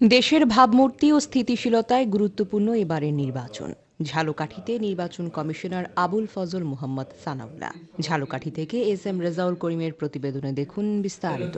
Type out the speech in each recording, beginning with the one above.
দেশের ভাবমূর্তি ও স্থিতিশীলতায় গুরুত্বপূর্ণ এবারের নির্বাচন। ঝালকাঠিতে নির্বাচন কমিশনার আবুল ফজল মোহাম্মদ সানাউল্লাহ। ঝালকাঠি থেকে এস এম রেজাউল করিমের প্রতিবেদনে দেখুন বিস্তারিত।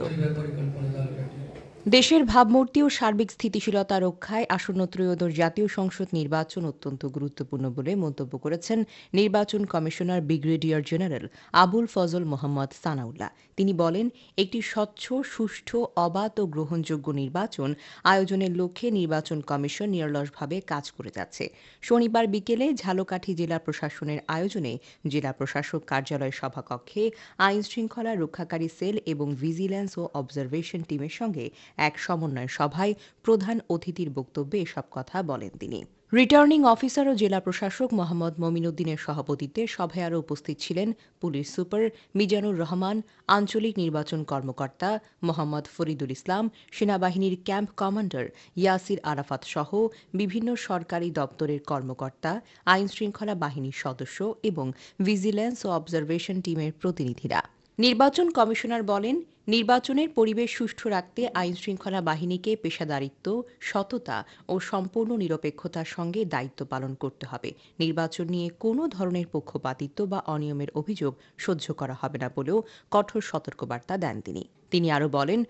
দেশের ভাবমূর্তি ও সার্বিক স্থিতিশীলতা রক্ষায় আসন্ন ত্রয়োদশ জাতীয় সংসদ নির্বাচন অত্যন্ত গুরুত্বপূর্ণ বলে মন্তব্য করেছেন নির্বাচন commissioner brigadier general Abul Fazal Mohammad Sanaullah. তিনি বলেন, একটি স্বচ্ছ, সুষ্ঠু, অবাধ ও গ্রহণযোগ্য নির্বাচন আয়োজনের লক্ষ্যে নির্বাচন কমিশন নিরলসভাবে কাজ করে যাচ্ছে। শনিবার বিকেলে ঝালকাঠি জেলা প্রশাসনের আয়োজনে জেলা প্রশাসক কার্যালয় সভাকক্ষে আইন শৃঙ্খলা রক্ষাকারী সেল এবং ভিজিল্যান্স ও অবজারভেশন টিমের সঙ্গে এক সমন্বয় সভায় প্রধান অতিথির বক্তব্যে এসব কথা বলেন তিনি। রিটার্নিং অফিসার ও জেলা প্রশাসক মোহাম্মদ মমিনুদ্দিনের সভাপতিত্বে সভায় আরও উপস্থিত ছিলেন পুলিশ সুপার মিজানুর রহমান, আঞ্চলিক নির্বাচন কর্মকর্তা মোহাম্মদ ফরিদুল ইসলাম, সেনাবাহিনীর ক্যাম্প কমান্ডার ইয়াসির আরাফাত সহ বিভিন্ন সরকারি দপ্তরের কর্মকর্তা, আইনশৃঙ্খলা বাহিনীর সদস্য এবং ভিজিল্যান্স ও অবজারভেশন টিমের প্রতিনিধিরা। নির্বাচন কমিশনার বলেন, নির্বাচনের পরিবেশ সুষ্ঠু রাখতে আইন শৃঙ্খলা বাহিনীকে পেশাদারিত্ব, সততা ও সম্পূর্ণ নিরপেক্ষতার সঙ্গে দায়িত্ব পালন করতে হবে। নির্বাচন নিয়ে কোনো ধরনের পক্ষপাতিত্ব বা অনিয়মের অভিযোগ সহ্য করা হবে না বলেও কঠোর সতর্কবার্তা দেন তিনি। তিনি আরও বলেন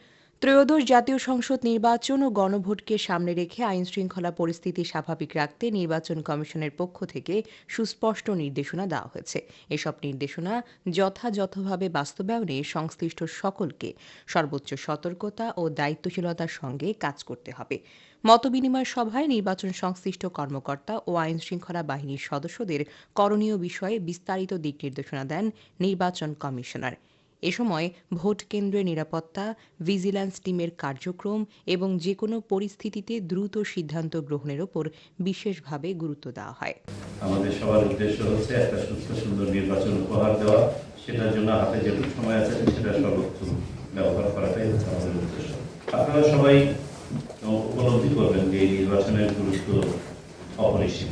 ত্রয়োদশ জাতীয় সংসদ নির্বাচন ও গণভোটকে সামনে রেখে আইন শৃঙ্খলা পরিস্থিতি স্বাভাবিক রাখতে নির্বাচন কমিশনের পক্ষ থেকে সুস্পষ্ট নির্দেশনা দেওয়া হয়েছে। এসব নির্দেশনা যথাযথভাবে বাস্তবায়নে সংশ্লিষ্ট সকলকে সর্বোচ্চ সতর্কতা ও দায়িত্বশীলতার সঙ্গে কাজ করতে হবে। মতবিনিময় সভায় নির্বাচন সংশ্লিষ্ট কর্মকর্তা ও আইন শৃঙ্খলা বাহিনীর সদস্যদের করণীয় বিষয়ে বিস্তারিত দিক নির্দেশনা দেন নির্বাচন কমিশনার। এ সময় ভোট কেন্দ্রের নিরাপত্তা, ভিজিল্যান্স টিমের কার্যক্রম এবং যে কোনো পরিস্থিতিতে দ্রুত সিদ্ধান্ত গ্রহণের ওপর বিশেষভাবে গুরুত্ব দেওয়া হয়। আমাদের সবার উদ্দেশ্য হচ্ছে একটা সুস্থ, সুন্দর নির্বাচন উপহার দেওয়া। সেটার জন্য হাতে যেটুকু সময় আছে, সেটা সর্বোত্তম ব্যবহার করাটাই হচ্ছে আমাদের উদ্দেশ্য। আপনারা সবাই উপলব্ধি করবেন যে এই নির্বাচনের গুরুত্ব অপরিসীম।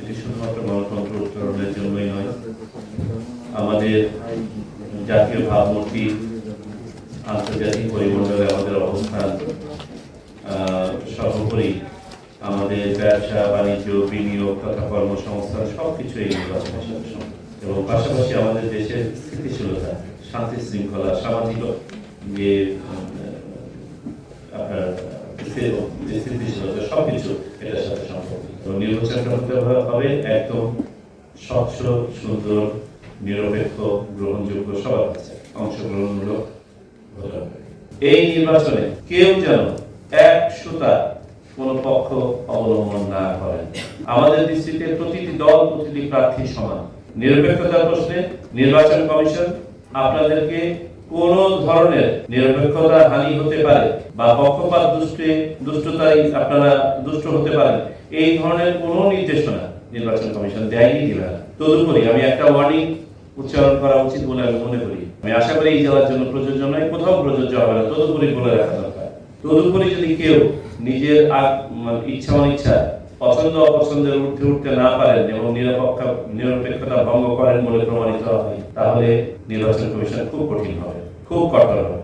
এটি শুধুমাত্র গণতন্ত্র উত্তরণের জন্যই নয়। আমাদের জাতীয় ভাবমূর্তি, আন্তর্জাতিক পরিমণ্ডলে আমাদের অবস্থান সর্বোপরি আমাদের ব্যবসা, বাণিজ্য, বিনিয়োগ তথা কর্মসংস্থান, সবকিছু এই নির্বাচনের এবং পাশাপাশি আমাদের দেশের স্থিতিশীলতা, শান্তি শৃঙ্খলা সামাজিক যে আপনার স্থিতিশীলতা, সবকিছু এটার সাথে সম্পর্কিত তো হবে একদম স্বচ্ছ সুন্দর নিরপেক্ষ গ্রহণযোগ্য সবার কাছে অংশগ্রহণমূলক এই নির্বাচনে কেউ যেন এক সুতা কোন পক্ষ অবলম্বন না করেন। আমাদের দৃষ্টিতে প্রতিটি দল, প্রতিটি প্রার্থী সমান। নিরপেক্ষতার প্রশ্নে নির্বাচন কমিশন আপনাদেরকে কোন ধরনের নিরপেক্ষতা হানি হতে পারে বা পক্ষপাত দুষ্টে দুষ্টতায় আপনারা দুষ্ট হতে পারেন। এই ধরনের কোনো নির্দেশনা নির্বাচন কমিশন দেয়নি দিবে তদুপরি আমি একটা ওয়ার্নিং উচ্চারণ করা উচিত বলে আমি মনে করি। আমি আশা করি এই জেলার জন্য প্রযোজ্য নয়, কোথাও প্রযোজ্য হবে না। তদুপরি বলে রাখা দরকার। তদুপরি যদি কেউ নিজের মানে ইচ্ছা অনিচ্ছা পছন্দ অপছন্দের উঠতে উঠতে না পারেন এবং নিরপেক্ষ, নিরপেক্ষতা ভঙ্গ করেন বলে প্রমাণিত হয়, তাহলে নির্বাচন কমিশন খুব কঠিন হবে, খুব কঠোর হবে।